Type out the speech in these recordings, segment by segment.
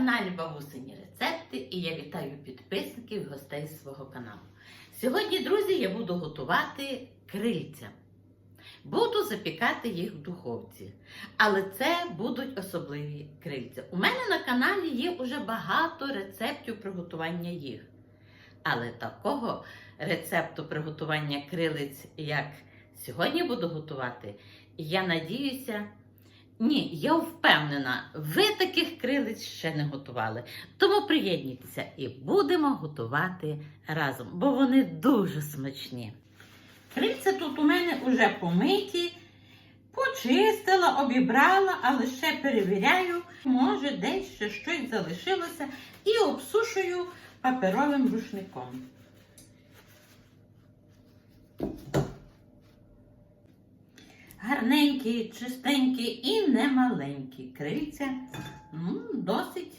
каналі Бабусині Рецепти і я вітаю підписників і гостей свого каналу. Сьогодні, друзі, я буду готувати крильця. Буду запікати їх в духовці. Але це будуть особливі крильця. У мене на каналі є вже багато рецептів приготування їх. Але такого рецепту приготування крилиць, як сьогодні буду готувати, я надіюся, ні, я впевнена, ви таких крилиць ще не готували. Тому приєднуйтеся і будемо готувати разом, бо вони дуже смачні. Крильця тут у мене вже помиті, почистила, обібрала, але ще перевіряю, може десь ще щось залишилося, і обсушую паперовим рушником. Гарненькі, чистенькі і немаленькі. Крильця м, досить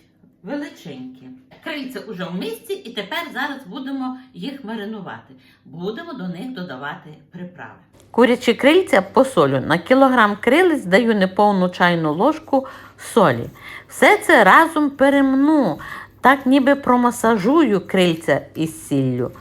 величенькі. Крильця вже в мисці, і тепер зараз будемо їх маринувати. Будемо до них додавати приправи. Курячі крильця посолю. На кілограм крилиць даю неповну чайну ложку солі. Все це разом перемну, так ніби промасажую крильця із сіллю.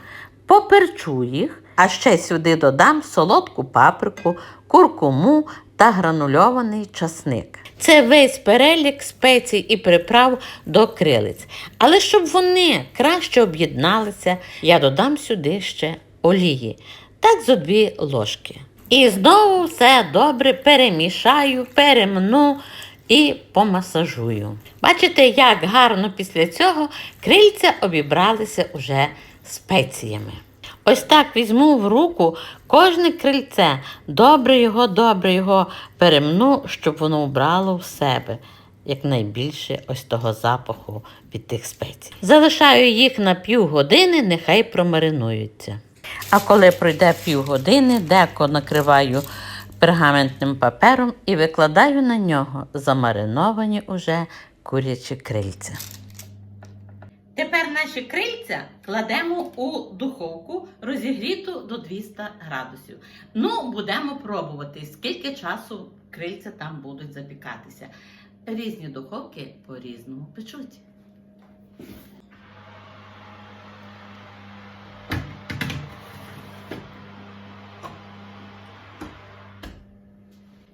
Поперчу їх, а ще сюди додам солодку паприку, куркуму та гранульований часник. Це весь перелік спецій і приправ до крилиць. Але щоб вони краще об'єдналися, я додам сюди ще олії, так зо дві ложки. І знову все добре перемішаю, перемну і помасажую. Бачите, як гарно після цього крильця обібралися уже спеціями. Ось так візьму в руку кожне крильце, добре його, добре його перемну, щоб воно вбрало в себе якнайбільше ось того запаху від тих спецій. Залишаю їх на півгодини, нехай промаринуються. А коли пройде півгодини, деко накриваю пергаментним папером і викладаю на нього замариновані уже курячі крильця. Тепер наші крильця кладемо у духовку розігріту до 200 градусів. Ну, будемо пробувати, скільки часу крильця там будуть запікатися. Різні духовки по-різному печуть.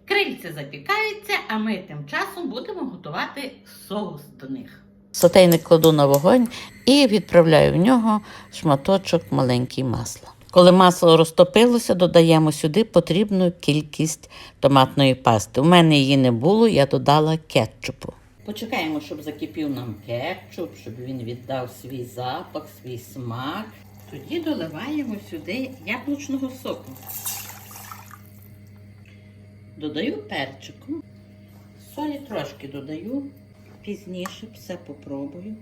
Крильця запікаються, а ми тим часом будемо готувати соус до них. Сотейник кладу на вогонь і відправляю в нього шматочок маленький масла. Коли масло розтопилося, додаємо сюди потрібну кількість томатної пасти. У мене її не було, я додала кетчупу. Почекаємо, щоб закипів нам кетчуп, щоб він віддав свій запах, свій смак. Тоді доливаємо сюди яблучного соку. Додаю перчику. Солі трошки додаю. Пізніше все попробую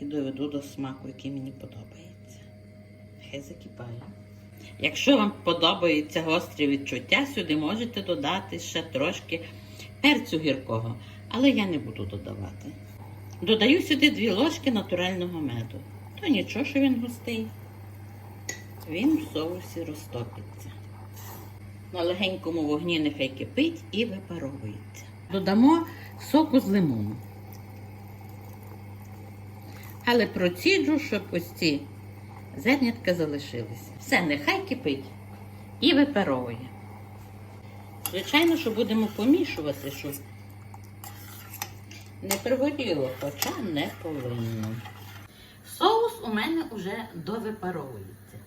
і доведу до смаку, який мені подобається. Хай закипає. Якщо вам подобаються гострі відчуття, сюди можете додати ще трошки перцю гіркого, але я не буду додавати. Додаю сюди дві ложки натурального меду. То нічого, що він густий. Він в соусі розтопиться. На легенькому вогні нехай кипить і випаровується. Додамо соку з лимону. Але проціджу, щоб ось ці зернятка залишилися. Все, нехай кипить і випаровує. Звичайно, що будемо помішувати, щоб не пригоріло, хоча не повинно. Соус у мене вже довипаровується.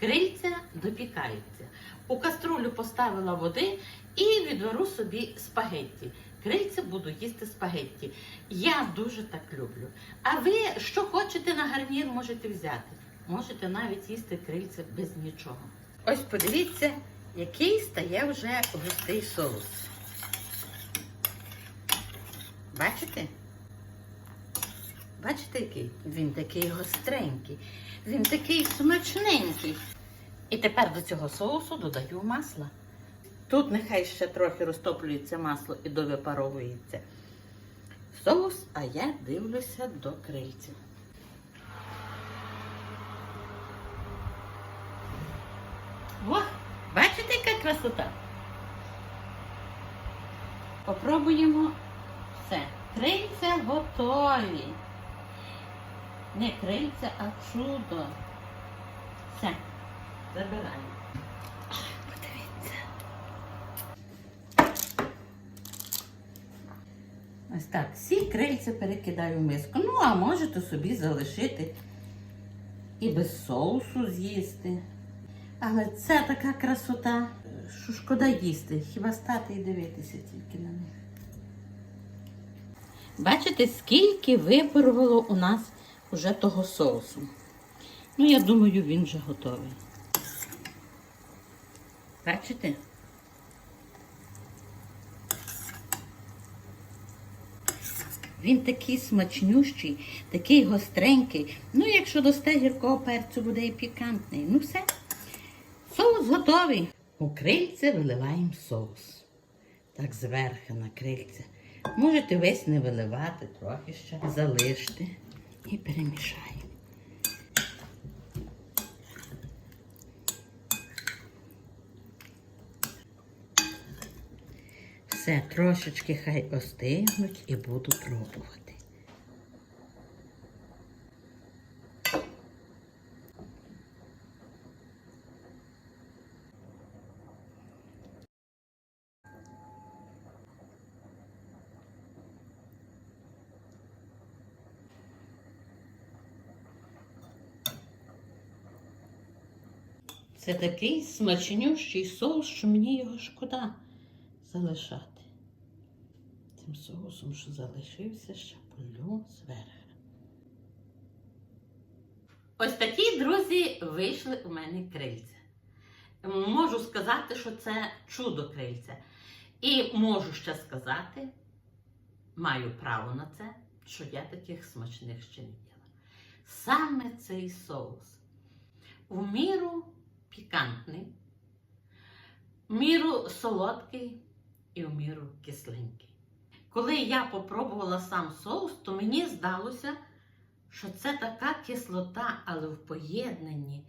Крильця допікаються. У каструлю поставила води і відвару собі спагетті. Крильця буду їсти спагетті. Я дуже так люблю. А ви що хочете на гарнір, можете взяти. Можете навіть їсти крильця без нічого. Ось подивіться, який стає вже густий соус. Бачите? Бачите, який? Він такий гостренький, він такий смачненький. І тепер до цього соусу додаю масло. Тут нехай ще трохи розтоплюється масло і довипаровується соус, а я дивлюся до крильців. О, бачите, яка красота? Попробуємо все. Крильця готові. Не крильця, а чудо. Все, забираємо. Подивіться. Ось так, всі крильця перекидаю в миску. Ну, а можете собі залишити і без соусу з'їсти. Але це така красота, що шкода їсти, хіба стати і дивитися тільки на них. Бачите, скільки випарувало у нас уже того соусу. Ну, я думаю, він вже готовий. Бачите? Він такий смачнющий, такий гостренький. Ну, якщо дасте гіркого перцю, буде і пікантний. Ну все. Соус готовий. У крильце виливаємо соус. Так зверху на крильце. Можете весь не виливати, трохи ще залиште і перемішаємо. Все, трошечки хай остигнуть і буду пробувати. Це такий смачнющий соус, що мені його шкода залишати. Тим соусом, що залишився, ще полю зверху. Ось такі, друзі, вийшли у мене крильця. Можу сказати, що це чудо крильця. І можу ще сказати, маю право на це, що я таких смачних ще не їла. Саме цей соус у міру пікантний, в міру солодкий і в міру кисленький. Коли я попробувала сам соус, то мені здалося, що це така кислота, але в поєднанні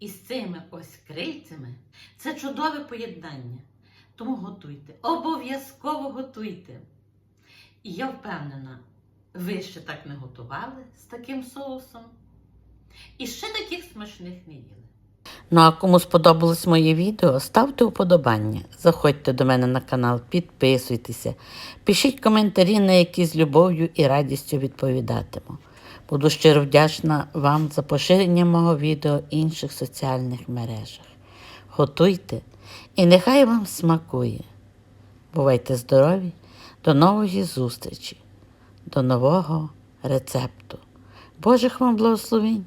із цими ось крильцями це чудове поєднання. Тому готуйте, обов'язково готуйте. І я впевнена, ви ще так не готували з таким соусом. І ще таких смачних не їли. Ну а кому сподобалось моє відео, ставте вподобання, заходьте до мене на канал, підписуйтеся, пишіть коментарі, на які з любов'ю і радістю відповідатиму. Буду щиро вдячна вам за поширення мого відео в інших соціальних мережах. Готуйте і нехай вам смакує. Бувайте здорові, до нової зустрічі, до нового рецепту. Божих вам благословень